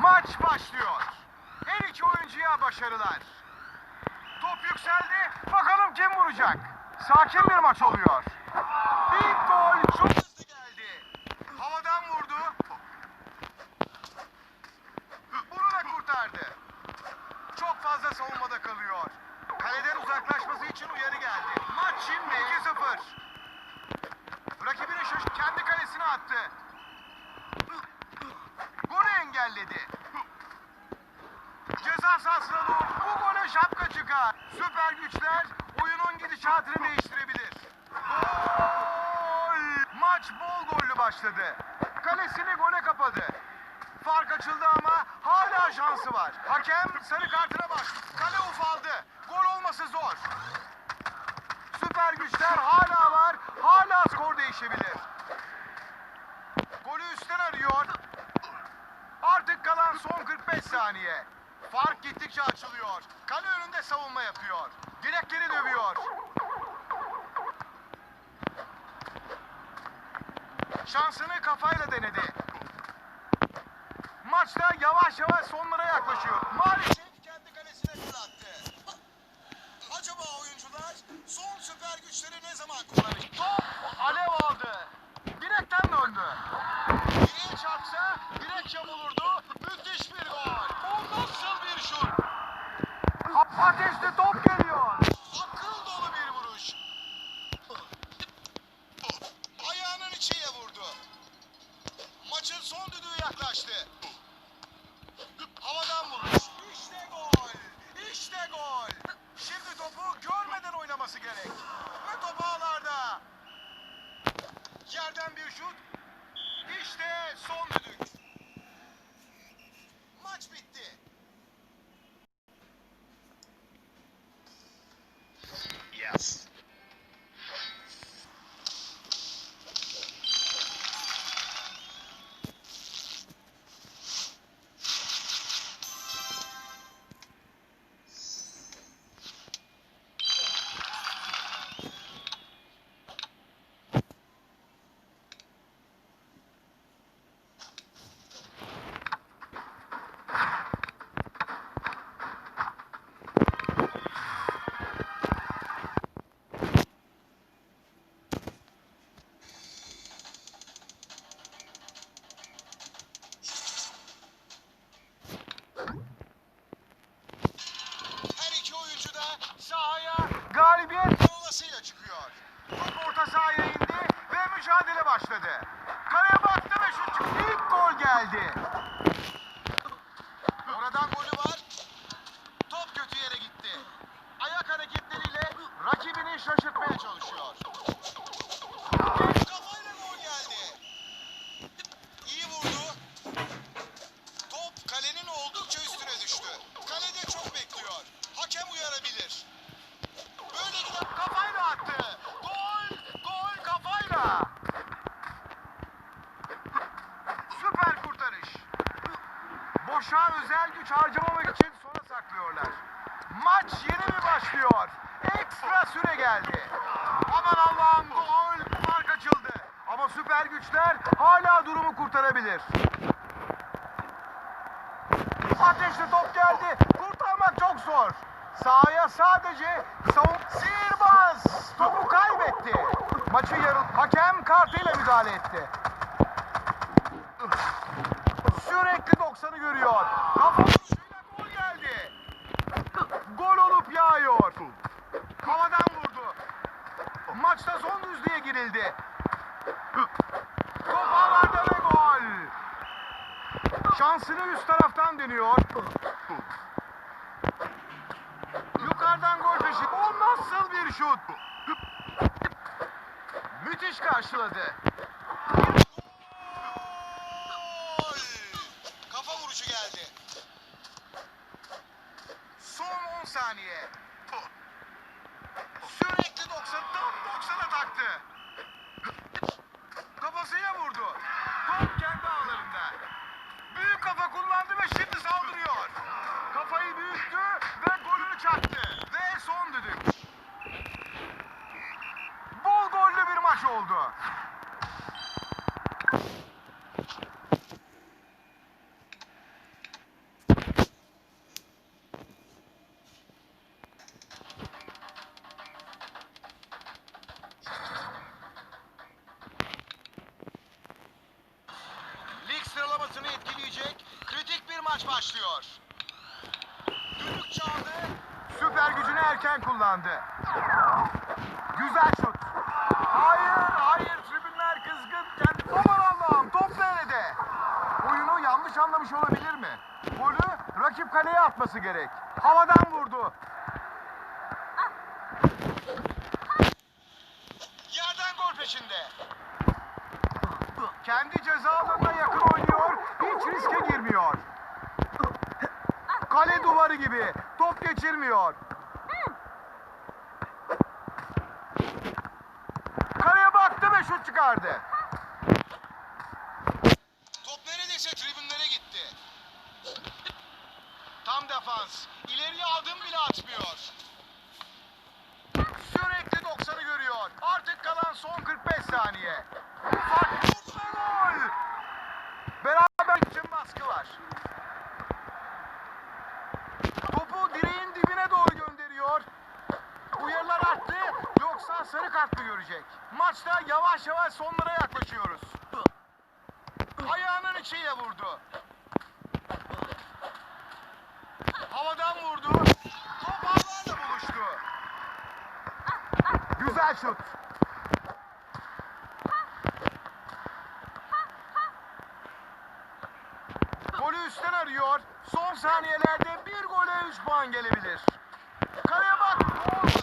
Maç başlıyor. Her iki oyuncuya başarılar. Top yükseldi. Bakalım kim vuracak? Sakin bir maç oluyor. Bir gol çok hızlı geldi. Havadan vurdu. Bunu da kurtardı. Çok fazla savunmada kalıyor. Kaleden uzaklaşması için uyarı geldi. Maç şimdi 2-0. Rakibini şaş kendi kalesine attı. Golü engelledi. Ceza sahasına doğru bu gole şapka çıkar. Süper güçler oyunun gidişatını değiştirebilir. Gol! Maç bol gollü başladı. Kalesini gole kapadı. Fark açıldı ama hala şansı var. Hakem sarı kartına bak. Kale ufaldı. Gol olması zor. Süper güçler hala. Hala skor değişebilir. Golü üstten arıyor. Artık kalan son 45 saniye. Fark gittikçe açılıyor. Kale önünde savunma yapıyor. Direkleri dövüyor. Şansını kafayla denedi. Maçta yavaş yavaş sonlara yaklaşıyor. Maalesef kendi kalesine gol attı. Acaba oyuncular son süper güçleri ne zaman kullanacak? Top alev aldı. Direkten döndü. Direğe çarpsa direk yamulurdu. Müthiş bir gol. Bu nasıl bir şut? Ateşli top geliyor. Akıl dolu bir vuruş. Ayağının içiye vurdu. Maçın son düdüğü yaklaştı. Havadan vuruş. İşte gol. İşte gol. Şimdi topu görmeden oynaması gerek. Ve top ağlarda. Yerden bir şut. İşte son düdük. Harcamamak için sona saklıyorlar. Maç yeni mi başlıyor? Ekstra süre geldi. Aman Allah'ım gol! Fark açıldı. Ama süper güçler hala durumu kurtarabilir. Ateşli top geldi. Kurtarmak çok zor. Sahaya sadece savun... Sihirbaz topu kaybetti. Maçı yarı... Hakem kartıyla müdahale etti. Sürekli 90'ı görüyor. Kafa vuruşuyla gol geldi. Gol olup yağıyor. Havadan vurdu. Maçta son düzlüğe girildi. Top havada ve gol. Şansını üst taraftan deniyor. Yukarıdan gol peşi. O nasıl bir şut? Müthiş karşıladı. Gol! Kafa vuruşu geldi. Son 10 saniye. Sürekli 90, oldu. Lig sıralamasını etkileyecek kritik bir maç başlıyor. Düdük çaldı. Süper gücünü erken kullandı. Güzel şut. Anlamış olabilir mi? Golü rakip kaleye atması gerek. Havadan vurdu. Yerden gol peşinde. Kendi ceza alanına yakın oynuyor. Hiç riske girmiyor. Kale duvarı gibi. Top geçirmiyor. Kaleye baktı ve şut çıkardı. Top neredeyse tribünlere gitti. Tam defans. İleriye adım bile atmıyor. Sürekli 90'ı görüyor. Artık kalan son 45 saniye. Fark gol. Beraber için var. Topu direğin dibine doğru gönderiyor. Uyarılar arttı. Yoksa sarı kart mı görecek? Maçta yavaş yavaş sonlara yaklaşıyoruz. Ayağının içiyle vurdu. Havadan vurdu. Top ağlarla buluştu. Güzel şut. Golü üstten arıyor. Son saniyelerde bir gole 3 puan gelebilir. Kaleye bak. Olmadı.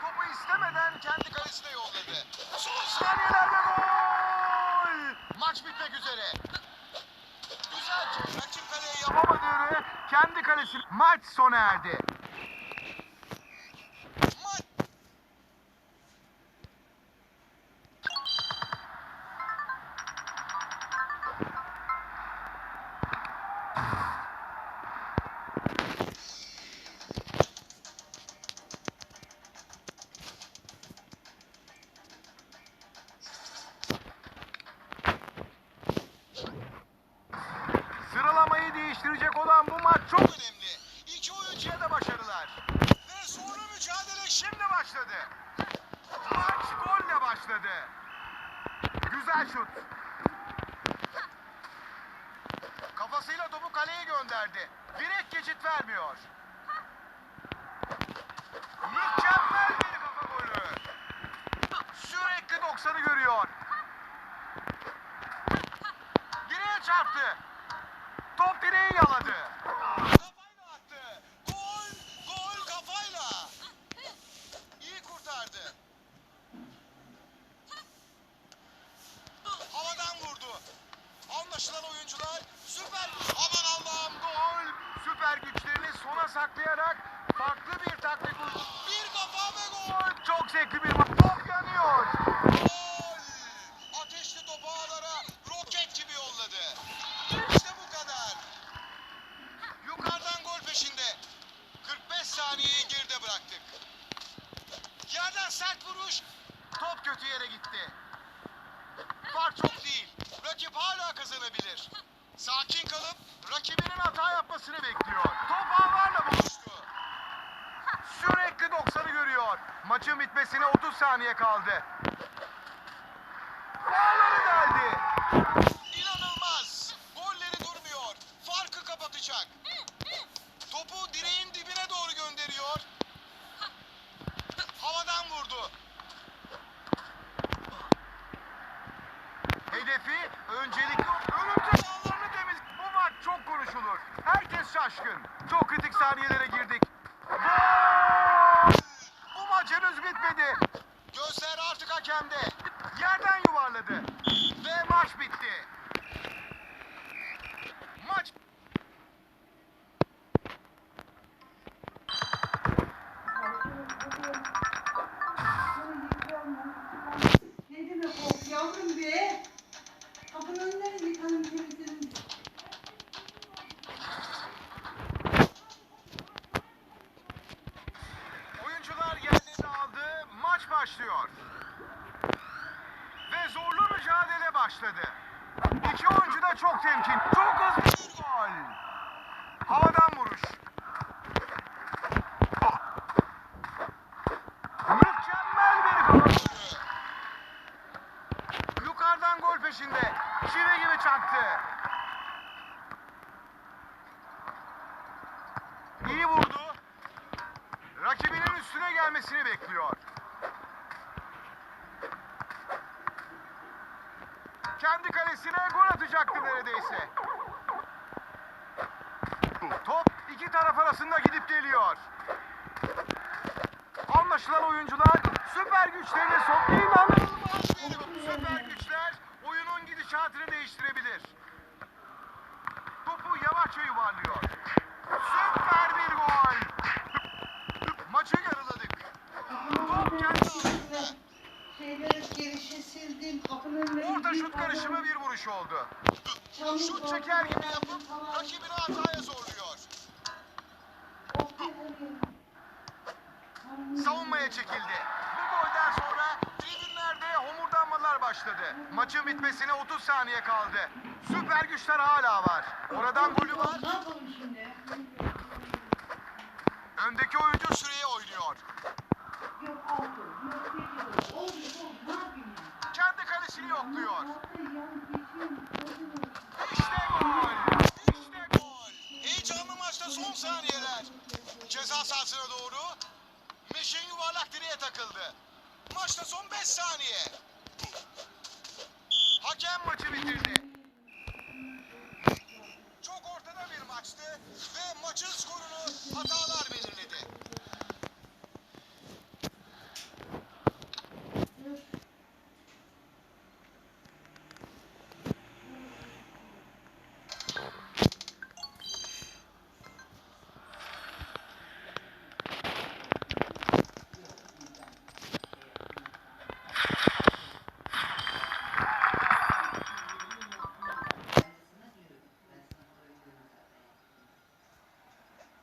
Topu istemeden kendi kalesine yolladı. Son saniyelerde gol. Maç bitmek üzere. Güzel. Rakip kaleye yapamadığını kendi kalesi. Maç sona erdi. Maç çok önemli. İki oyuncuya da başarılar. Ve zorlu mücadele şimdi başladı. Maç golle başladı. Güzel şut. Kafasıyla topu kaleye gönderdi. Direkt geçit vermiyor. Mükemmel bir kafa golü. Sürekli 90'ı görüyor. Direğe çarptı. Top direği yaladı. Kafayla attı. Gol, gol kafayla. İyi kurtardı. Havadan vurdu. Anlaşılan oyuncular süper Aman Allah'ım gol. Süper güçlerini sona saklayarak farklı bir taktik buldu. Bir kafa ve gol. Çok zevkli bir maç. Top yanıyor. Gol. Ateşli topu ağlara roket gibi yolladı. İşte bu kadar. Yukarıdan gol peşinde. 45 saniyeyi geride bıraktık. Yerden sert vuruş. Top kötü yere gitti. Fark çok değil. Rakip kazanabilir. Sakin kalıp rakibinin hata yapmasını bekliyor. Top ağlarla buluştu. Sürekli 90'ı görüyor. Maçın bitmesine 30 saniye kaldı. Bağları deldi. İnanılmaz. Golleri durmuyor. Farkı kapatacak. Topu direğin dibine doğru gönderiyor. Havadan vurdu. Hedefi öncelikli örümcek ağlarını temiz. Bu maç çok konuşulur. Herkes şaşkın. Çok kritik saniyelere girdik. Mücadele başladı. İki oyuncu da çok temkin. Çok hızlı bir gol. Havadan vuruş. Mükemmel bir gol. Yukarıdan gol peşinde. Çivi gibi çaktı. İyi vurdu. üstüne gelmesini bekliyor. Kendi kalesine gol atacaktı neredeyse. Top iki taraf arasında gidip geliyor. Anlaşılan oyuncular süper güçlerini bir süper güçler oyunun gidişatını değiştirebilir. Topu yavaşça yuvarlıyor. Süper bir gol. Maçı yarıladık. Top kendi ağlarında. Şeyleri sildim. Kapının önüne Orta şut karışımı bir vuruş oldu. Şut çeker gibi yapıp rakibini hataya zorluyor. Savunmaya çekildi. Bu golden sonra tribünlerde homurdanmalar başladı. Maçın bitmesine 30 saniye kaldı. Süper güçler hala var. Oradan golü var. Ne yapalım şimdi? Öndeki oyuncu süreye oynuyor. Yok altı, yok. Oldu, oldu. Ne yapayım ya? Kalesini yokluyor. İşte gol. İşte gol. Heyecanlı maçta son saniyeler. Ceza sahasına doğru. Meşin yuvarlak direğe takıldı. Maçta son 5 saniye. Hakem maçı bitirdi. Çok ortada bir maçtı ve maçın skorunu hatalar belirledi.